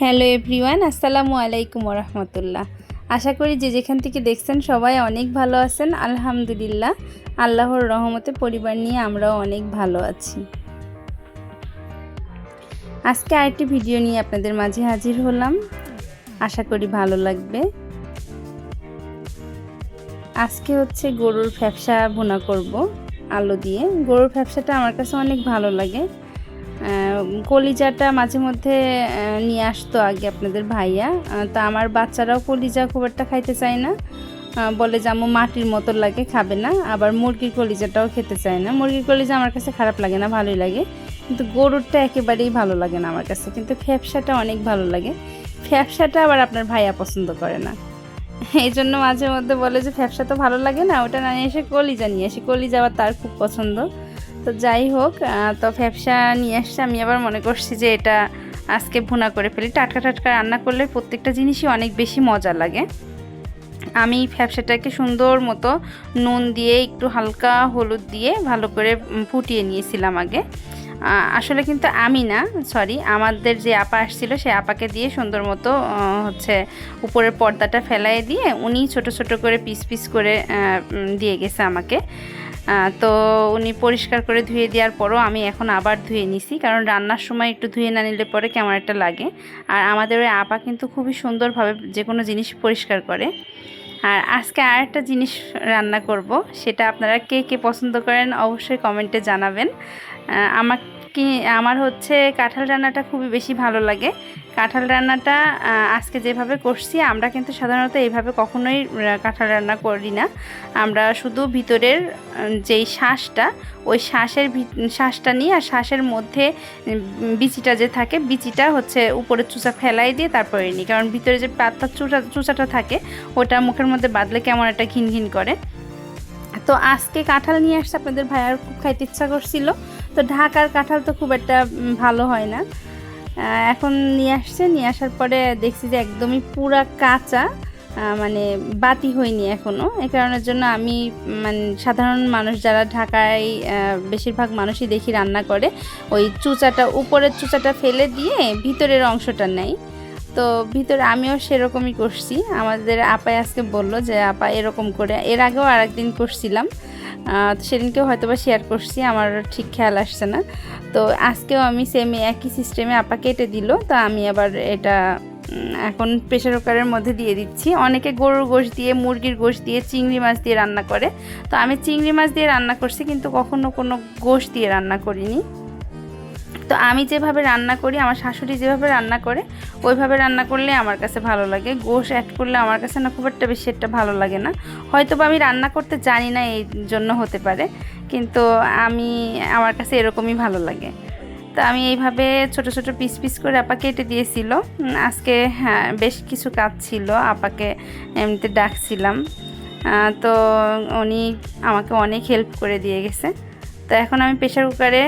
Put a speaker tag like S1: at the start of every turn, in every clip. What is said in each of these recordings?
S1: Hello everyone, আসসালামু আলাইকুম রহমতুল্লাহ আশা করি যে যেখান থেকে দেখছেন সবাই অনেক ভালো আছেন, আলহামদুলিল্লাহ। আল্লাহর রহমতে পরিবার নিয়ে আমরাও অনেক ভালো আছি। আজকে আরেকটি ভিডিও নিয়ে আপনাদের মাঝে হাজির হলাম। আশা করি ভালো লাগবে। আজকে হচ্ছে গরুর ফ্যাপসা ভুনা করব, আলো দিয়ে। গরুর ফ্যাপসাটা আমার কাছে অনেক ভালো লাগে। কলিজাটা মাঝে মধ্যে নিয়ে আসতো আগে আপনাদের ভাইয়া। তা আমার বাচ্চারাও কলিজা খুব একটা খাইতে চায় না। বলে যে, আম্মু, মাটির মতো লাগে, খাবে না। আবার মুরগির কলিজাটাও খেতে চায় না। মুরগির কলিজা আমার কাছে খারাপ লাগে না, ভালোই লাগে। কিন্তু গরুরটা একেবারেই ভালো লাগে না আমার কাছে। কিন্তু ফ্যাপসাটা অনেক ভালো লাগে। ফ্যাপসাটা আবার আপনার ভাইয়া পছন্দ করে না। এই জন্য মাঝে মধ্যে বলে যে, ফ্যাপসা তো ভালো লাগে না। ওটা না নিয়ে এসে কলিজা নিয়ে আসি। কলিজা আবার তার খুব পছন্দ। তো যাই হোক তো ফ্যাপসা নিয়ে আসছে। আমি আবার মনে করছি যে এটা আজকে ভুনা করে ফেলি। টাটকা টাটকা রান্না করলে প্রত্যেকটা জিনিসই অনেক বেশি মজা লাগে। আমি ফ্যাপসাটাকে সুন্দর মতো নুন দিয়ে, একটু হালকা হলুদ দিয়ে ভালো করে ফুটিয়ে নিয়েছিলাম আগে। আসলে কিন্তু আমি না সরি আমাদের যে আপা আসছিল, সে আপাকে দিয়ে সুন্দর মতো হচ্ছে উপরের পর্দাটা ফেলাই দিয়ে উনি ছোট ছোট করে পিস পিস করে দিয়ে গেছে আমাকে। তো উনি পরিষ্কার করে ধুয়ে দেওয়ার পরও আমি এখন আবার ধুয়ে নিছি, কারণ রান্নার সময় একটু ধুয়ে না নিলে পরে কেমন একটা লাগে। আর আমাদের ওই আপা কিন্তু খুবই সুন্দরভাবে যে কোনো জিনিস পরিষ্কার করে। আর আজকে আর একটা জিনিস রান্না করব, সেটা আপনারা কে কে পছন্দ করেন অবশ্যই কমেন্টে জানাবেন। আমার কি আমার হচ্ছে কাঁঠাল রান্নাটা খুবই বেশি ভালো লাগে। কাঁঠাল রান্নাটা আজকে যেভাবে করছি, আমরা কিন্তু সাধারণত এইভাবে কখনোই কাঁঠাল রান্না করি না। আমরা শুধু ভিতরের যেই শ্বাসটা ওই শ্বাসের শ্বাসটা নিয়ে আর শ্বাসের মধ্যে বিচিটা যে থাকে, বিচিটা হচ্ছে উপরে চুচা ফেলাই দিয়ে তারপরে নিই। কারণ ভিতরে যে পাতার চুচা, চুচাটা থাকে, ওটা মুখের মধ্যে বাদলে কেমন একটা ঘিন ঘিন করে। তো আজকে কাঁঠাল নিয়ে আসছে আপনাদের ভাইয়ার খুব খাইতে ইচ্ছা করছিল। তো ঢাকার কাঁঠাল তো খুব একটা ভালো হয় না। এখন নিয়ে আসছে, নিয়ে আসার পরে দেখছি যে একদমই পুরা কাঁচা মানে বাতি হয়নি এখনও এ কারণের জন্য আমি মানে সাধারণ মানুষ যারা ঢাকায় বেশিরভাগ মানুষই দেখি রান্না করে, ওই চুচাটা, উপরের চুচাটা ফেলে দিয়ে ভিতরের অংশটা নেয় তো ভিতরে আমিও সেরকমই করছি। আমাদের আপাই আজকে বলল যে, আপা এরকম করে। এর আগেও আর একদিন করছিলাম। সেদিনকেও হয়তো বা শেয়ার করছি, আমার ঠিক খেয়াল আসছে না। তো আজকেও আমি সেম একই সিস্টেমে আপা কেটে দিল, তো আমি আবার এটা এখন প্রেশার কুকারের মধ্যে দিয়ে দিচ্ছি। অনেকে গরুর গোশ দিয়ে, মুরগির গোশ দিয়ে, চিংড়ি মাছ দিয়ে রান্না করে। তো আমি চিংড়ি মাছ দিয়ে রান্না করছি, কিন্তু কখনো কোনো গোশ দিয়ে রান্না করিনি। তো আমি যেভাবে রান্না করি, আমার শাশুড়ি যেভাবে রান্না করে, ওইভাবে রান্না করলে আমার কাছে ভালো লাগে। গোশ অ্যাড করলে আমার কাছে না খুব একটা বেশি একটা ভালো লাগে না। হয়তো বা আমি রান্না করতে জানি না এই জন্য হতে পারে, কিন্তু আমি, আমার কাছে এরকমই ভালো লাগে। তো আমি এইভাবে ছোট ছোট পিস পিস করে আপা কেটে দিয়েছিল। আজকে হ্যাঁ বেশ কিছু কাজ ছিল, আপাকে এমনিতে ডাকছিলাম। তো উনি আমাকে অনেক হেল্প করে দিয়ে গেছে। তো এখন আমি প্রেশার কুকারে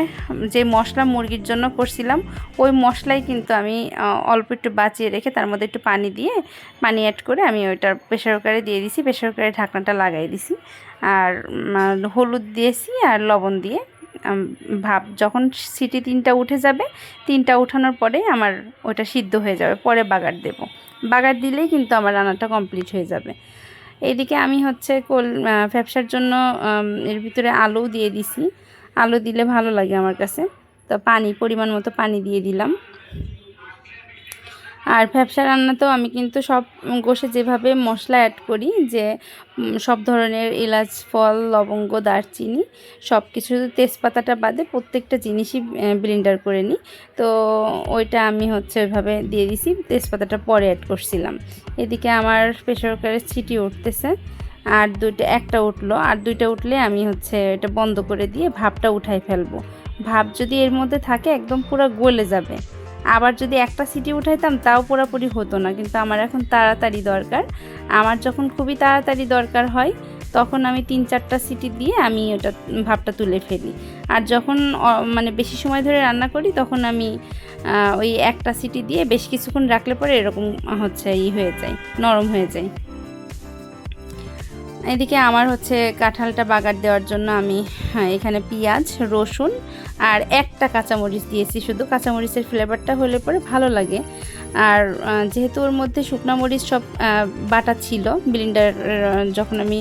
S1: যে মশলা মুরগির জন্য করছিলাম, ওই মশলাই কিন্তু আমি অল্প একটু বাঁচিয়ে রেখে তার মধ্যে একটু পানি দিয়ে, পানি অ্যাড করে আমি ওইটা প্রেশার কুকারে দিয়ে দিছি। প্রেশার কুকারে ঢাকনাটা লাগাই দিছি। আর হলুদ দিয়েছি আর লবণ দিয়ে ভাব, যখন সিটি তিনটা উঠে যাবে, তিনটা উঠানোর পরে আমার ওইটা সিদ্ধ হয়ে যাবে। পরে বাগার দেব। বাগার দিলেই কিন্তু আমার রান্নাটা কমপ্লিট হয়ে যাবে। এইদিকে আমি হচ্ছে কোল ব্যবসার জন্য এর ভিতরে আলু দিয়ে দিছি। আলু দিলে ভালো লাগে আমার কাছে। তো পানি, পরিমাণ মতো পানি দিয়ে দিলাম। আর ব্যবসা রান্নাতেও আমি কিন্তু সব গোষে যেভাবে মশলা অ্যাড করি যে সব ধরনের এলাচ, ফল, লবঙ্গ, দারচিনি সব কিছু তেজপাতাটা বাদে প্রত্যেকটা জিনিসই ব্লেন্ডার করে নিই। তো ওইটা আমি হচ্ছে ওইভাবে দিয়ে দিছি, তেজপাতাটা পরে অ্যাড করছিলাম। এদিকে আমার প্রেশার কুকারের ছিটি উঠতেছে, আর দুইটা, একটা উঠল। আর দুইটা উঠলে আমি হচ্ছে এটা বন্ধ করে দিয়ে ভাবটা উঠাই ফেলব। ভাব যদি এর মধ্যে থাকে, একদম পুরো গলে যাবে। আবার যদি একটা সিটি উঠাইতাম, তাও পুরোপুরি হতো না। কিন্তু আমার এখন তাড়াতাড়ি দরকার। আমার যখন খুবই তাড়াতাড়ি দরকার হয়, তখন আমি তিন চারটা সিটি দিয়ে আমি ওটা ভাবটা তুলে ফেলি। আর যখন মানে বেশি সময় ধরে রান্না করি, তখন আমি ওই একটা সিটি দিয়ে বেশ কিছুক্ষণ রাখলে পরে এরকম হচ্ছে, ই হয়ে যায়, নরম হয়ে যায়। এদিকে আমার হচ্ছে কাঁঠালটা বাগার দেওয়ার জন্য আমি হ্যাঁ এখানে পেঁয়াজ, রসুন আর একটা কাঁচামরিচ দিয়েছি। শুধু কাঁচামরিচের ফ্লেভারটা হলে পরে ভালো লাগে। আর যেহেতু ওর মধ্যে শুকনো মরিচ সব বাটা ছিল, ব্লিন্ডার যখন আমি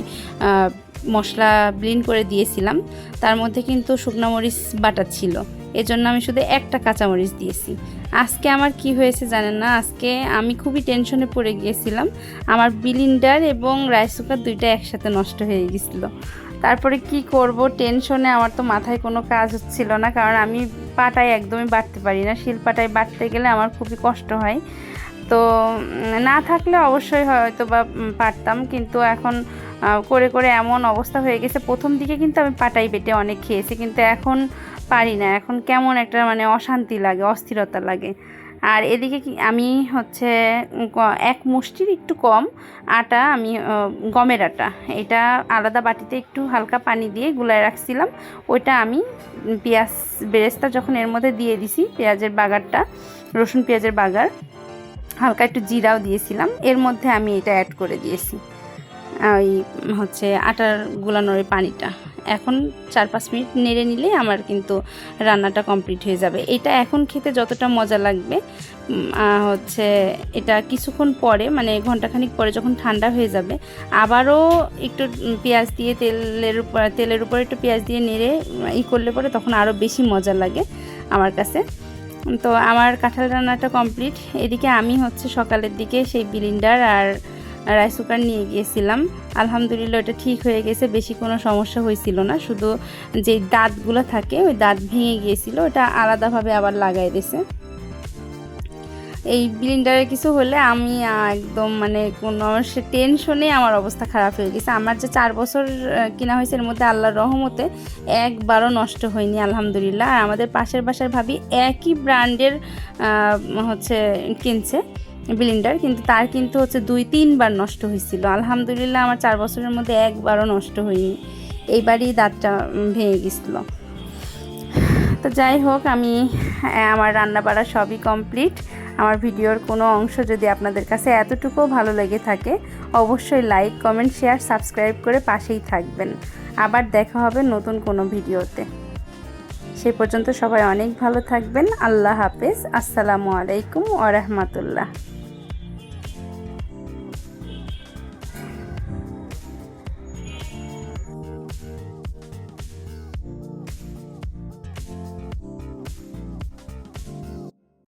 S1: মশলা ব্লিন্ড করে দিয়েছিলাম, তার মধ্যে কিন্তু শুকনো মরিচ বাটা ছিল। এজন্য আমি শুধু একটা কাঁচামরিচ দিয়েছি। আজকে আমার কি হয়েছে জানেন না? আজকে আমি খুবই টেনশনে পড়ে গিয়েছিলাম। আমার বিলিন্ডার এবং রাইস কুকার দুইটা একসাথে নষ্ট হয়ে গেছিল তারপরে কি করব? টেনশনে আমার তো মাথায় কোনো কাজ হচ্ছিল না, কারণ আমি পাটায় একদমই বাটতে পারি না। শিল পাটায় বাটতে গেলে আমার খুবই কষ্ট হয়। তো না থাকলে অবশ্যই হয়তো বা পারতাম। কিন্তু এখন করে করে এমন অবস্থা হয়ে গেছে। প্রথম দিকে কিন্তু আমি পাটাই বেটে অনেক খেয়েছি। কিন্তু এখন পারি না। এখন কেমন একটা মানে অশান্তি লাগে, অস্থিরতা লাগে। আর এদিকে কি, আমি হচ্ছে এক মুষ্টির একটু কম, আটা আমি গমের আটা। এটা আলাদা বাটিতে একটু হালকা পানি দিয়ে গুলায় রাখছিলাম। ওইটা আমি পেঁয়াজ বেরেস্তা যখন এর মধ্যে দিয়ে দিছি, পেঁয়াজের বাগারটা, রসুন পেঁয়াজের বাগার, হালকা একটু জিরাও দিয়েছিলাম। এর মধ্যে আমি এটা অ্যাড করে দিয়েছি। ওই হচ্ছে আটার গুলানোর পানিটা। এখন চার পাঁচ মিনিট নেড়ে নিলে আমার কিন্তু রান্নাটা কমপ্লিট হয়ে যাবে। এটা এখন খেতে যতটা মজা লাগবে হচ্ছে এটা কিছুক্ষণ পরে মানে ঘন্টাখানিক পরে যখন ঠান্ডা হয়ে যাবে, আবারও একটু পেঁয়াজ দিয়ে তেলের উপর, তেলের উপরে একটু পেঁয়াজ দিয়ে নেড়ে, ই করলে পরে তখন আরও বেশি মজা লাগে আমার কাছে। তো আমার কাঁঠাল রান্নাটা কমপ্লিট এদিকে আমি হচ্ছে সকালের দিকে সেই বিলিন্ডার আর রাইস কুকার নিয়ে গিয়েছিলাম। আলহামদুলিল্লাহ ওটা ঠিক হয়ে গেছে, বেশি কোনো সমস্যা হয়েছিল না। শুধু যে দাঁতগুলো থাকে, ওই দাঁত ভেঙে গিয়েছিল, ওটা আলাদাভাবে আবার লাগাই দিয়েছে এই ব্লিন্ডারে কিছু হলে আমি একদম মানে কোনো সে টেনশনে আমার অবস্থা খারাপ হয়ে গেছে। আমার যে চার বছর কিনা হয়েছে এর মধ্যে আল্লাহর রহমতে একবারও নষ্ট হয়নি, আলহামদুলিল্লাহ। আর আমাদের পাশের বাসার ভাবি একই ব্র্যান্ডের হচ্ছে কিনছে। ব্লিন্ডার, কিন্তু তার কিন্তু হচ্ছে দুই, তিনবার নষ্ট হয়েছিল। আলহামদুলিল্লাহ আমার চার বছরের মধ্যে একবারও নষ্ট হয়নি। এইবারই দাঁতটা ভেঙে গেছিল। তো যাই হোক, আমি আমার রান্না বাড়া সবই কমপ্লিট। আমার ভিডিওর কোনো অংশ যদি আপনাদের কাছে এতটুকুও ভালো লেগে থাকে, অবশ্যই লাইক, কমেন্ট, শেয়ার, সাবস্ক্রাইব করে পাশেই থাকবেন। আবার দেখা হবে নতুন কোনো ভিডিওতে। সেই পর্যন্ত সবাই অনেক ভালো থাকবেন। আল্লাহ হাফেজ। আসসালামু আলাইকুম ওরহমতুল্লাহ